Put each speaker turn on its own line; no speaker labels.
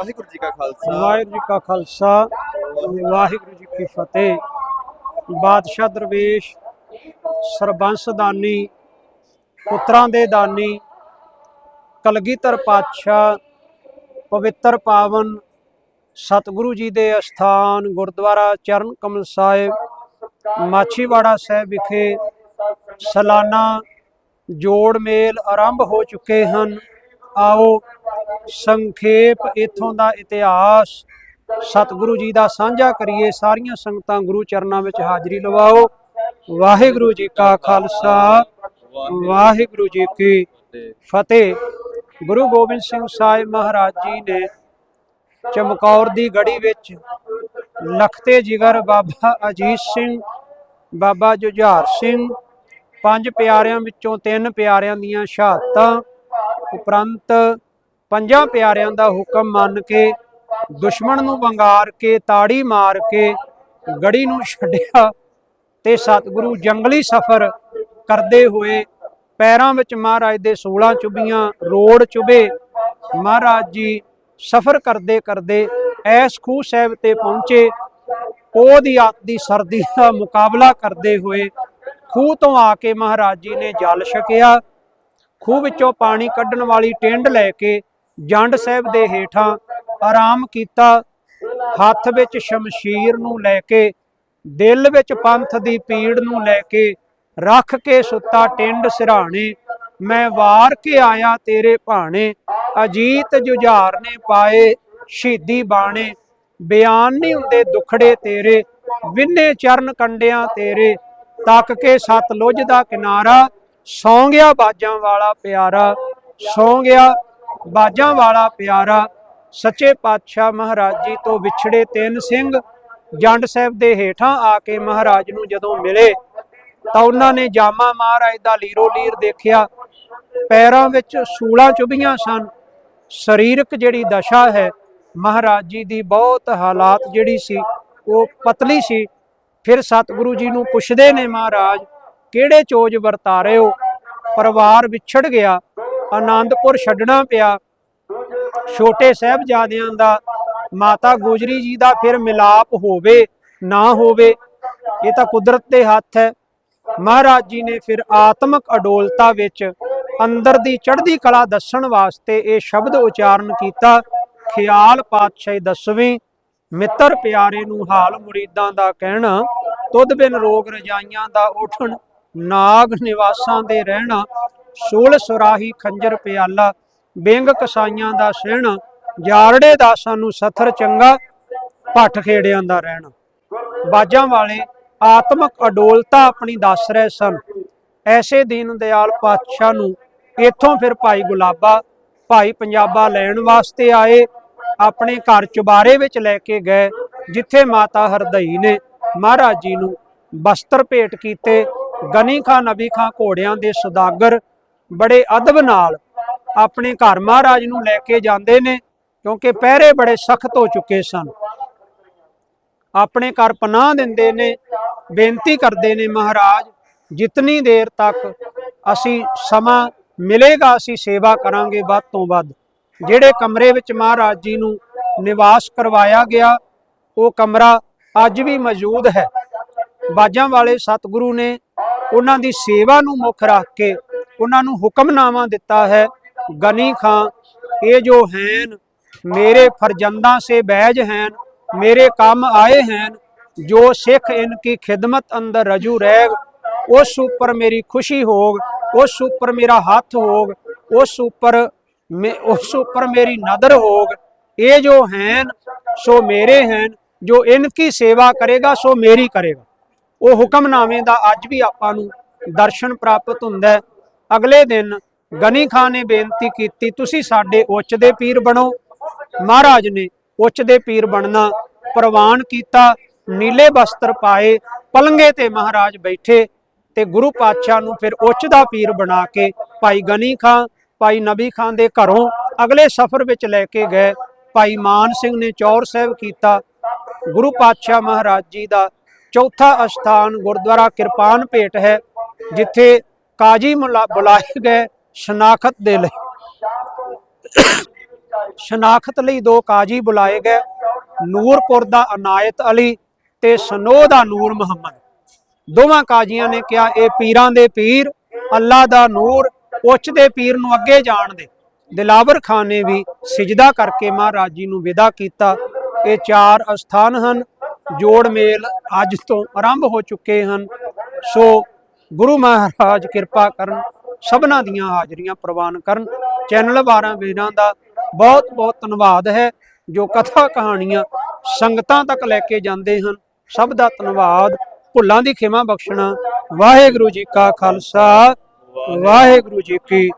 ਵਾਹਿਗੁਰੂ ਜੀ ਕਾ ਖਾਲਸਾ।
ਵਾਹਿਗੁਰੂ ਜੀ ਕਾ ਖਾਲਸਾ, ਵਾਹਿਗੁਰੂ ਜੀ ਕੀ ਫਤਿਹ। ਬਾਦਸ਼ਾਹ ਦਰਵੇਸ਼ ਸਰਬੰਸ ਦਾਨੀ ਪੁੱਤਰਾਂ ਦੇ ਦਾਨੀ, ਕਲਗੀਧਰ ਪਾਤਸ਼ਾਹ, ਪਵਿੱਤਰ ਪਾਵਨ, ਸਤਿਗੁਰੂ ਜੀ ਦੇ ਅਸਥਾਨ, ਗੁਰਦੁਆਰਾ ਚਰਨ ਕਮਲ ਸਾਹਿਬ, ਮਾਛੀਵਾੜਾ ਸਾਹਿਬ ਵਿਖੇ ਸਾਲਾਨਾ ਜੋੜ ਮੇਲ ਆਰੰਭ ਹੋ ਚੁੱਕੇ ਹਨ। ਆਓ ਸੰਖੇਪ ਇਥੋਂ ਦਾ ਇਤਿਹਾਸ। ਸਤਿਗੁਰੂ ਜੀ ਦਾ ਸਾਂਝਾ ਕਰੀਏ, ਸਾਰੀਆਂ ਸੰਗਤਾਂ ਗੁਰੂ ਚਰਨਾਂ ਵਿੱਚ ਹਾਜ਼ਰੀ ਲਵਾਓ। ਵਾਹਿਗੁਰੂ ਜੀ ਕਾ ਖਾਲਸਾ, ਵਾਹਿਗੁਰੂ ਜੀ ਕੀ ਫਤਿਹ। ਗੁਰੂ ਗੋਬਿੰਦ ਸਿੰਘ ਸਾਹਿਬ ਮਹਾਰਾਜ ਜੀ ਨੇ ਚਮਕੌਰ ਦੀ ਗੜੀ ਵਿੱਚ ਲਖਤੇ ਜਿਗਰ ਬਾਬਾ ਅਜੀਤ ਸਿੰਘ, ਬਾਬਾ ਜੁਝਾਰ ਸਿੰਘ, ਪੰਜ ਪਿਆਰਿਆਂ ਵਿੱਚੋਂ ਤਿੰਨ ਪਿਆਰਿਆਂ ਦੀਆਂ ਸ਼ਹਾਦਤਾਂ, ਉਪਰੰਤ ਪੰਜਾਂ ਪਿਆਰਿਆਂ ਦਾ ਹੁਕਮ ਮੰਨ ਕੇ, ਦੁਸ਼ਮਣ ਨੂੰ ਵੰਗਾਰ ਕੇ, ਤਾੜੀ ਮਾਰ ਕੇ, ਗੜੀ ਨੂੰ ਛੱਡਿਆ ਤੇ ਸਤਿਗੁਰੂ ਜੰਗਲੀ ਸਫ਼ਰ ਕਰਦੇ ਹੋਏ ਪੈਰਾਂ ਵਿੱਚ ਮਹਾਰਾਜ ਦੇ 16 ਚੁਬੀਆਂ ਰੋੜ ਚੁਬੇ ਮਹਾਰਾਜ ਜੀ ਸਫ਼ਰ ਕਰਦੇ ਕਰਦੇ ਐਸ ਖੂਹ ਸਾਹਿਬ ਤੇ ਪਹੁੰਚੇ। ਉਹ ਦੀ ਆਤ ਦੀ ਸਰਦੀ ਦਾ ਮੁਕਾਬਲਾ ਕਰਦੇ ਹੋਏ ਖੂਹ ਤੋਂ ਆ ਕੇ ਮਹਾਰਾਜ ਜੀ ਨੇ ਜਲ ਛਕਿਆ। ਖੂਹ ਵਿੱਚੋਂ ਪਾਣੀ ਕੱਢਣ ਵਾਲੀ ਟਿੰਡ ਲੈ ਕੇ ਜੰਡ ਸਾਹਿਬ ਦੇ ਹੇਠਾਂ ਆਰਾਮ ਕੀਤਾ, ਹੱਥ ਵਿੱਚ ਸ਼ਮਸ਼ੀਰ ਨੂੰ ਲੈ ਕੇ, ਦਿਲ ਵਿੱਚ ਪੰਥ ਦੀ ਪੀੜ ਨੂੰ ਲੈ ਕੇ, ਰੱਖ ਕੇ ਸੁੱਤਾ ਟਿੰਡ ਸਿਰਾਣੇ ਮੈਂ ਵਾਰ ਕੇ ਆਇਆ ਤੇਰੇ ਭਾਣੇ, ਅਜੀਤ ਜੁਝਾਰ ਨੇ ਪਾਏ ਸ਼ਹੀਦੀ ਬਾਣੇ, ਬਿਆਨ ਨਹੀਂ ਹੁੰਦੇ ਦੁਖੜੇ ਤੇਰੇ, ਵਿੰਨੇ ਚਰਨ ਕੰਡਿਆਂ ਤੇਰੇ, ਤੱਕ ਕੇ ਸਤਲੁਜ ਦਾ ਕਿਨਾਰਾ, ਸੌਂ ਗਿਆ ਬਾਜਾਂ ਵਾਲਾ ਪਿਆਰਾ, ਸੌਂ ਗਿਆ ਬਾਜਾਂ ਵਾਲਾ ਪਿਆਰਾ ਸੱਚੇ ਪਾਤਸ਼ਾਹ ਮਹਾਰਾਜ ਜੀ ਤੋਂ ਵਿਛੜੇ ਤਿੰਨ ਸਿੰਘ ਜੰਡ ਸਾਹਿਬ ਦੇ ਹੇਠਾਂ ਆ ਕੇ ਮਹਾਰਾਜ ਨੂੰ ਜਦੋਂ ਮਿਲੇ ਤਾਂ ਉਹਨਾਂ ਨੇ ਜਾਮਾ ਮਹਾਰਾਜ ਦਾ ਲੀਰੋ ਲੀਰ ਦੇਖਿਆ। ਪੈਰਾਂ ਵਿੱਚ ਸੂਲਾਂ ਚੁਭੀਆਂ ਸਨ। ਸਰੀਰਕ ਜਿਹੜੀ ਦਸ਼ਾ ਹੈ ਮਹਾਰਾਜ ਜੀ ਦੀ ਬਹੁਤ ਹਾਲਾਤ ਜਿਹੜੀ ਸੀ, ਉਹ ਪਤਲੀ ਸੀ। ਫਿਰ ਸਤਿਗੁਰੂ ਜੀ ਨੂੰ ਪੁੱਛਦੇ ਨੇ ਮਹਾਰਾਜ, ਕਿਹੜੇ ਚੋਜ ਵਰਤਾਰੇ ਹੋ? ਪਰਿਵਾਰ ਵਿਛੜ ਗਿਆ। ਆਨੰਦਪੁਰ ਛੱਡਣਾ ਪਿਆ। ਛੋਟੇ ਸਾਹਿਬਜ਼ਾਦਿਆਂ ਦਾ ਮਾਤਾ ਗੁਜਰੀ ਜੀ ਦਾ ਫਿਰ ਮਿਲਾਪ ਹੋਵੇ, ਨਾ ਹੋਵੇ, ਇਹ ਤਾਂ ਕੁਦਰਤ ਦੇ ਹੱਥ ਹੈ। ਮਹਾਰਾਜ ਜੀ ਨੇ ਫਿਰ ਆਤਮਿਕ ਅਡੋਲਤਾ ਵਿੱਚ ਅੰਦਰ ਦੀ ਚੜ੍ਹਦੀ ਕਲਾ ਦੱਸਣ ਵਾਸਤੇ ਇਹ ਸ਼ਬਦ ਉਚਾਰਨ ਕੀਤਾ। ਖਿਆਲ ਪਾਤਸ਼ਾਹੀ ਦਸਵੇਂ, ਮਿੱਤਰ ਪਿਆਰੇ ਨੂੰ ਹਾਲ ਮੁਰੀਦਾਂ ਦਾ ਕਹਿਣਾ, ਤੁਧ ਬਿਨ ਰੋਗ ਰਜਾਈਆਂ ਦਾ ਉਠਣ, ਨਾਗ ਨਿਵਾਸਾਂ ਦੇ ਰਹਿਣਾ ਸੂਲ ਸੁਰਾਹੀ ਖੰਜਰ ਪਿਆਲਾ, ਬੇਂਗ ਕਸਾਈਆਂ ਦਾ ਸਹਿਣਾ, ਜਾਰੜੇ ਦਾਸਾਂ ਨੂੰ ਸਥਰ ਚੰਗਾ, ਭੱਠ ਖੇੜਿਆਂ ਦਾ ਰਹਿਣਾ। ਬਾਜਾਂ ਵਾਲੇ ਆਤਮਕ ਅਡੋਲਤਾ ਆਪਣੀ ਦੱਸ ਰਹੇ ਸਨ। ਐਸੇ ਦੀਨ ਦਿਆਲ ਪਾਤਸ਼ਾਹ ਨੂੰ ਇੱਥੋਂ ਫਿਰ ਭਾਈ ਗੁਲਾਬਾ, ਭਾਈ ਪੰਜਾਬਾ ਲੈਣ ਵਾਸਤੇ ਆਏ। ਆਪਣੇ ਘਰ ਚੁਬਾਰੇ ਵਿੱਚ ਲੈ ਕੇ ਗਏ, ਜਿੱਥੇ ਮਾਤਾ ਹਰਦਈ ਨੇ ਮਹਾਰਾਜ ਜੀ ਨੂੰ ਬਸਤਰ ਭੇਟ ਕੀਤੇ। ਗਨੀ ਖਾਂ ਨਬੀ ਖਾਂ ਘੋੜਿਆਂ ਦੇ ਸੁਦਾਗਰ ਬੜੇ ਅਦਬ ਨਾਲ ਆਪਣੇ ਘਰ ਮਹਾਰਾਜ ਨੂੰ ਲੈ ਕੇ ਜਾਂਦੇ ਨੇ, ਕਿਉਂਕਿ ਪਹਿਰੇ ਬੜੇ ਸਖਤ ਹੋ ਚੁੱਕੇ ਸਨ। ਆਪਣੇ ਘਰ ਪਨਾਹ ਦਿੰਦੇ ਨੇ, ਬੇਨਤੀ ਕਰਦੇ ਨੇ ਮਹਾਰਾਜ, ਜਿਤਨੀ ਦੇਰ ਤੱਕ ਅਸੀਂ ਸਮਾਂ ਮਿਲੇਗਾ, ਅਸੀਂ ਸੇਵਾ ਕਰਾਂਗੇ ਵੱਧ ਤੋਂ ਵੱਧ। ਜਿਹੜੇ ਕਮਰੇ ਵਿੱਚ ਮਹਾਰਾਜ ਜੀ ਨੂੰ ਨਿਵਾਸ ਕਰਵਾਇਆ ਗਿਆ, ਉਹ ਕਮਰਾ ਅੱਜ ਵੀ ਮੌਜੂਦ ਹੈ। ਬਾਜਾਂ ਵਾਲੇ ਸਤਿਗੁਰੂ ਨੇ ਉਹਨਾਂ ਦੀ ਸੇਵਾ ਨੂੰ ਮੁੱਖ ਰੱਖ ਕੇ ਉਹਨਾਂ ਨੂੰ ਹੁਕਮਨਾਮਾ ਦਿੱਤਾ ਹੈ, ਗਨੀ ਖਾਂ, ਇਹ ਜੋ ਹੈਨ, ਮੇਰੇ ਫਰਜੰਦਾਂ ਸੇ ਬੈਜ ਹੈਨ, ਮੇਰੇ ਕੰਮ ਆਏ ਹੈਨ, ਜੋ ਸਿੱਖ ਇਨਕੀ ਖਿਦਮਤ ਅੰਦਰ ਰਜੂ ਰਹਿ ਉਸ ਉੱਪਰ ਮੇਰੀ ਖੁਸ਼ੀ ਹੋਗ, ਉਸ ਉੱਪਰ ਮੇਰਾ ਹੱਥ ਹੋਗ, ਉਸ ਉੱਪਰ ਉਸ ਉੱਪਰ ਮੇਰੀ ਨਦਰ ਹੋਗ, ਇਹ ਜੋ ਹੈਨ, ਸੋ ਮੇਰੇ ਹੈਨ, ਜੋ ਇਨਕੀ ਸੇਵਾ ਕਰੇਗਾ, ਸੋ ਮੇਰੀ ਕਰੇਗਾ। ਉਹ ਹੁਕਮਨਾਮੇ ਦਾ ਅੱਜ ਵੀ ਆਪਾਂ ਨੂੰ ਦਰਸ਼ਨ ਪ੍ਰਾਪਤ ਹੁੰਦਾ ਹੈ। ਅਗਲੇ ਦਿਨ ਗਨੀ ਖਾਨ ਨੇ ਬੇਨਤੀ ਕੀਤੀ, ਤੁਸੀਂ ਸਾਡੇ ਉੱਚ ਦੇ ਪੀਰ ਬਣੋ। ਮਹਾਰਾਜ ਨੇ ਉੱਚ ਦੇ ਪੀਰ ਬਣਨਾ ਪ੍ਰਵਾਨ ਕੀਤਾ, ਨੀਲੇ ਬਸਤਰ ਪਾਏ ਪਲੰਗੇ ਤੇ ਮਹਾਰਾਜ ਬੈਠੇ ਤੇ ਗੁਰੂ ਪਾਤਸ਼ਾਹ ਨੂੰ ਫਿਰ ਉੱਚ ਦਾ ਪੀਰ ਬਣਾ ਕੇ ਭਾਈ ਗਨੀ ਖਾਂ, ਭਾਈ ਨਬੀ ਖਾਨ ਦੇ ਘਰੋਂ ਅਗਲੇ ਸਫ਼ਰ ਵਿੱਚ ਲੈ ਕੇ ਗਏ। ਭਾਈ ਮਾਨ ਸਿੰਘ ਨੇ ਚੌਰ ਸਾਹਿਬ ਕੀਤਾ। ਗੁਰੂ ਪਾਤਸ਼ਾਹ ਮਹਾਰਾਜ ਜੀ ਦਾ ਚੌਥਾ ਅਸਥਾਨ ਗੁਰਦੁਆਰਾ ਕਿਰਪਾਨ ਭੇਟ ਹੈ, ਜਿੱਥੇ ਕਾਜੀ ਮੁਲਾ- ਬੁਲਾਏ ਗਏ ਸ਼ਨਾਖਤ ਦੇ ਲਈ। ਸ਼ਨਾਖਤ ਲਈ ਦੋ ਕਾਜੀ ਬੁਲਾਏ ਗਏ, ਨੂਰਪੁਰ ਦਾ ਅਨਾਇਤ ਅਲੀ ਤੇ ਸਨੋਹ ਦਾ ਨੂਰ ਮੁਹੰਮਦ। ਦੋਵਾਂ ਕਾਜ਼ੀਆਂ ਨੇ ਕਿਹਾ, ਇਹ ਪੀਰਾਂ ਦੇ ਪੀਰ ਅੱਲਾ ਦਾ ਨੂਰ, ਉੱਚ ਦੇ ਪੀਰ ਨੂੰ ਅੱਗੇ ਜਾਣ ਦੇ। ਦਿਲਾਵਰ ਖਾਨ ਨੇ ਵੀ ਸਿਜਦਾ ਕਰਕੇ ਮਹਾਰਾਜ ਜੀ ਨੂੰ ਵਿਦਾ ਕੀਤਾ। ਇਹ ਚਾਰ ਅਸਥਾਨ ਹਨ, ਜੋੜ ਮੇਲ ਅੱਜ ਤੋਂ ਆਰੰਭ ਹੋ ਚੁੱਕੇ ਹਨ। ਸੋ ਗੁਰੂ ਮਹਾਰਾਜ ਕਿਰਪਾ ਕਰਨ, ਸਭਨਾਂ ਦੀਆਂ ਹਾਜ਼ਰੀਆਂ ਪ੍ਰਵਾਨ ਕਰਨ। ਚੈਨਲ 12 ਵੀਰਾਂ ਦਾ ਬਹੁਤ ਬਹੁਤ ਧੰਨਵਾਦ ਹੈ, ਜੋ ਕਥਾ ਕਹਾਣੀਆਂ ਸੰਗਤਾਂ ਤੱਕ ਲੈ ਕੇ ਜਾਂਦੇ ਹਨ। ਸਭ ਦਾ ਧੰਨਵਾਦ। ਭੁੱਲਾਂ ਦੀ ਖਿਮਾ ਬਖਸ਼ਣਾ। ਵਾਹਿਗੁਰੂ ਜੀ ਕਾ ਖਾਲਸਾ। ਵਾਹਿਗੁਰੂ ਜੀ ਕੀ